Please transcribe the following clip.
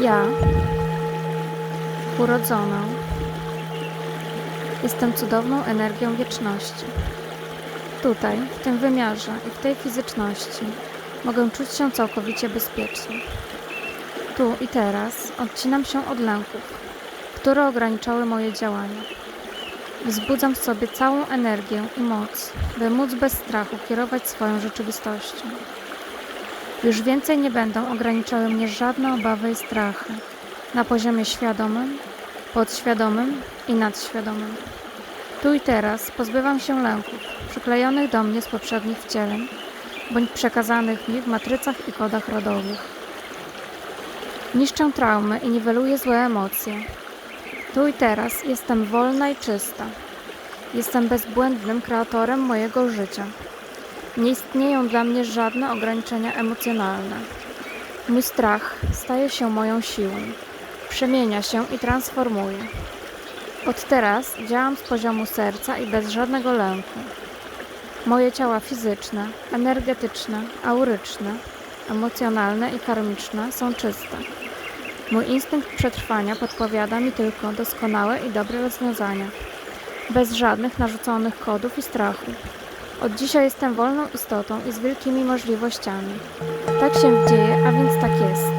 Ja, urodzona, jestem cudowną energią wieczności. Tutaj, w tym wymiarze i w tej fizyczności mogę czuć się całkowicie bezpiecznie. Tu i teraz odcinam się od lęków, które ograniczały moje działania. Wzbudzam w sobie całą energię i moc, by móc bez strachu kierować swoją rzeczywistością. Już więcej nie będą ograniczały mnie żadne obawy i strachy na poziomie świadomym, podświadomym i nadświadomym. Tu i teraz pozbywam się lęków przyklejonych do mnie z poprzednich wcieleń bądź przekazanych mi w matrycach i kodach rodowych. Niszczę traumy i niweluję złe emocje. Tu i teraz jestem wolna i czysta. Jestem bezbłędnym kreatorem mojego życia. Nie istnieją dla mnie żadne ograniczenia emocjonalne. Mój strach staje się moją siłą. Przemienia się i transformuje. Od teraz działam z poziomu serca i bez żadnego lęku. Moje ciała fizyczne, energetyczne, auryczne, emocjonalne i karmiczne są czyste. Mój instynkt przetrwania podpowiada mi tylko doskonałe i dobre rozwiązania, bez żadnych narzuconych kodów i strachu. Od dzisiaj jestem wolną istotą i z wielkimi możliwościami. Tak się dzieje, a więc tak jest.